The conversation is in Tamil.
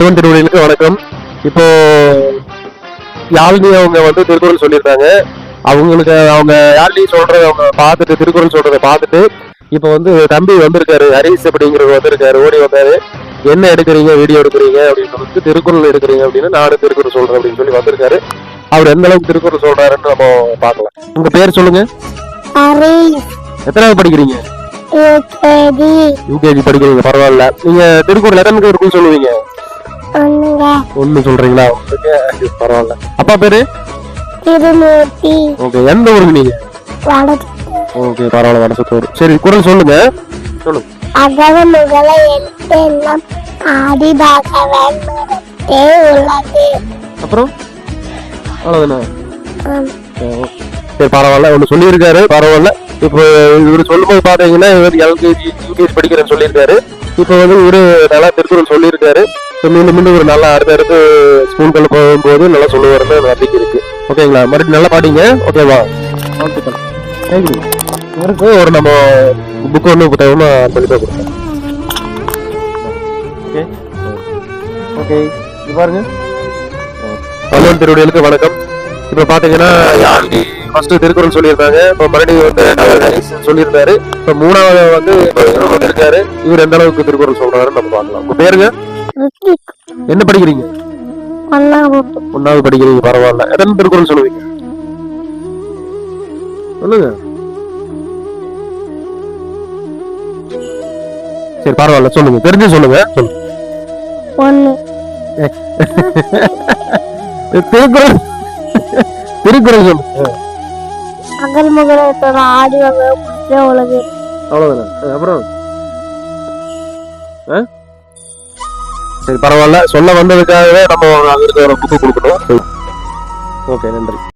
சிவன் திருவடிகளுக்கு வணக்கம். இப்போ யாழினி அவங்க வந்து திருக்குறள் சொல்லியிருக்காங்க. அவங்களுக்கு அவங்க யாழினி சொல்றத அவங்க பார்த்துட்டு திருக்குறள் சொல்றத பார்த்துட்டு இப்போ வந்து தம்பி வந்திருக்காரு ஹரிஸ் அப்படிங்கிறவர் வந்திருக்காரு ஓடி வந்தாரு. என்ன எடுக்கிறீங்க வீடியோ எடுக்கிறீங்க அப்படின்னு சொல்லிட்டு திருக்குறள் எடுக்கிறீங்க அப்படின்னு நானும் திருக்குறள் சொல்றேன் அப்படின்னு சொல்லி வந்திருக்காரு. அவர் எந்த அளவுக்கு திருக்குறள் சொல்றாருன்னு நம்ம பார்க்கலாம். உங்க பேர் சொல்லுங்க. எத்தனாவது படிக்கிறீங்க? யூகேஜி. படிக்கிறீங்க பரவாயில்ல. நீங்க திருக்குறள் எத்தனை இருக்குன்னு சொல்லுவீங்க? ஒண்ணுங்க ஒண்ணு சொல்றீங்களா? ஓகே பரவாயில்ல. அப்பா பேரு? திருமூர்த்தி. ஓகே எந்த ஊருக்கு நீங்க? ஓகே பரவாயில்ல வடசத்தூர். சரி குரல் சொல்லுங்க. சொல்லுங்க. முதல எழுத்து எல்லாம் ஆதிபாகவன் மரத்தே உள்ளது. அப்புறம்? அவ்வளவுதானே. சரி பரவாயில்ல ஒன்று சொல்லியிருக்காரு பரவாயில்ல. இப்போ இவர் சொல்லும்போது பார்த்தீங்கன்னா இவர் எல்கேஜி யூகேஜி படிக்கிறேன்னு சொல்லியிருக்காரு. இப்போ வந்து இவரு நல்லா திருக்குறள் சொல்லியிருக்காரு. மீண்டும் மீண்டும் ஒரு நல்லா அடுத்தடுத்து ஸ்கூல்கள் போகும்போது நல்லா சொல்லுவாருன்னு நம்பிக்கை இருக்கு. ஓகேங்களா? மறுபடியும் நல்லா பாடிங்க ஓகேவா? தேங்க்யூ இவருக்கு ஒரு நம்ம புக் ஒன்று புத்தகமாக சொல்லிட்டு கொடுப்போம் ஓகே ஓகே இது பாருங்க. பல்லுவன் திருவடிகளுக்கு வணக்கம். இப்போ பார்த்தீங்கன்னா ஃபர்ஸ்ட் திருக்குறள் சொல்லியிருந்தாங்க. இப்போ மறுபடியும் வந்து சொல்லியிருந்தாரு. இப்போ மூணாவது வந்து இருக்காரு. இவர் எந்த அளவுக்கு திருக்குறள் சொல்றாரு நம்ம பார்க்கலாம். உங்க பேருங்க? என்ன படிக்கிறீங்க? ஒன்னாவது. படிக்கிறீங்க பரவாயில்ல. எத்தனை திருக்குறள் சொல்லுவீங்க? சொல்லுங்க. சரி பரவாயில்ல சொல்லுங்க. தெரிஞ்சு சொல்லுங்க சொல்லுங்க. திருக்குறள். திருக்குறள் சொல்லுங்க அகல் முகலத்தோட ஆடி உலகு. அவ்வளவுதானே? அப்புறம்? ஆ? சரி பரவாயில்ல. சொல்ல வந்ததுக்காகவே நம்ம அவருக்கு ஒரு புக்கு கொடுக்கணும். ஓகே நன்றி.